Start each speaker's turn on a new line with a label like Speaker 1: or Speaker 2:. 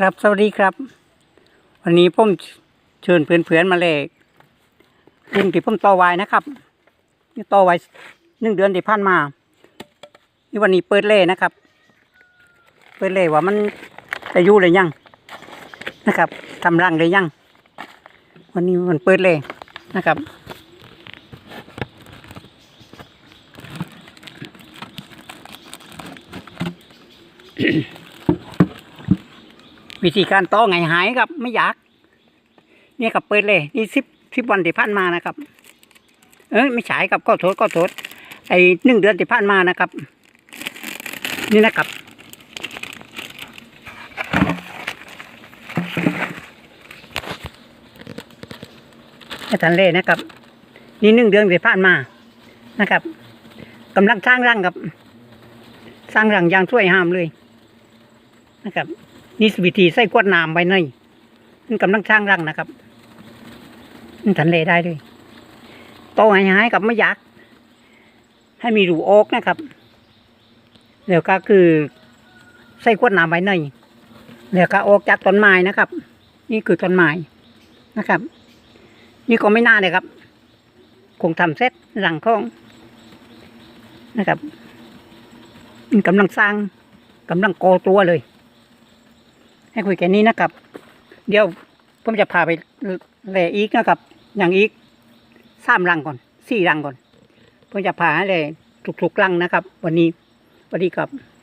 Speaker 1: ครับสวัสดีครับ วันนี้ผมเชิญเพื่อนๆมาเลยลุงที่ผมต่อไว้นะครับนี่ต่อไว้หนึ่งเดือนที่ผ่านมานี่วันนี้เปิดเล่นะครับ เปิดเล่ว่ามันจะยู่หรือยังนะครับทำรังหรือยังวันนี้มันเปิดเล่นะครับ วิธีการต่อไงหายครับ ไม่อยากเนี่ยกับเปิดเลย นี่สิบสิบวันที่ผ่านมานะครับ เอ้ยไม่ใช่ครับก็โทษก็โทษไอ้หนึ่งเดือนที่ผ่านมานะครับ นี่นะครับอาจารย์เล่นะครับ นี่หนึ่งเดือนที่ผ่านมานะครับกำลังสร้างรังครับ สร้างรังอย่างช่วยห้ามเลยนะครับ นี่วิธีใส่กวดน้ำไว้ในมันกำลังสร้างรังนะครับมันทันเลได้ด้วยโตหายหายๆกับไม่อยากให้มีรูโอกนะครับ แล้วก็คือใส่กวดน้ำไว้ในแล้วก็ออกจากต้นไม้นะครับ นี่คือต้นไม้นะครับ นี่ก็ไม่น่าเลยครับคงทำเสร็จหลังของนะครับมันกำลังสร้างกำลังโกตัวเลย ให้คุยแค่นี้นะครับ เดี๋ยวผมจะพาไปแหล่อีกนะครับ อย่างอีกสามรังก่อนสี่รังก่อนผมจะพาให้แหล่ทุกๆรังนะครับ วันนี้สวัสดีครับ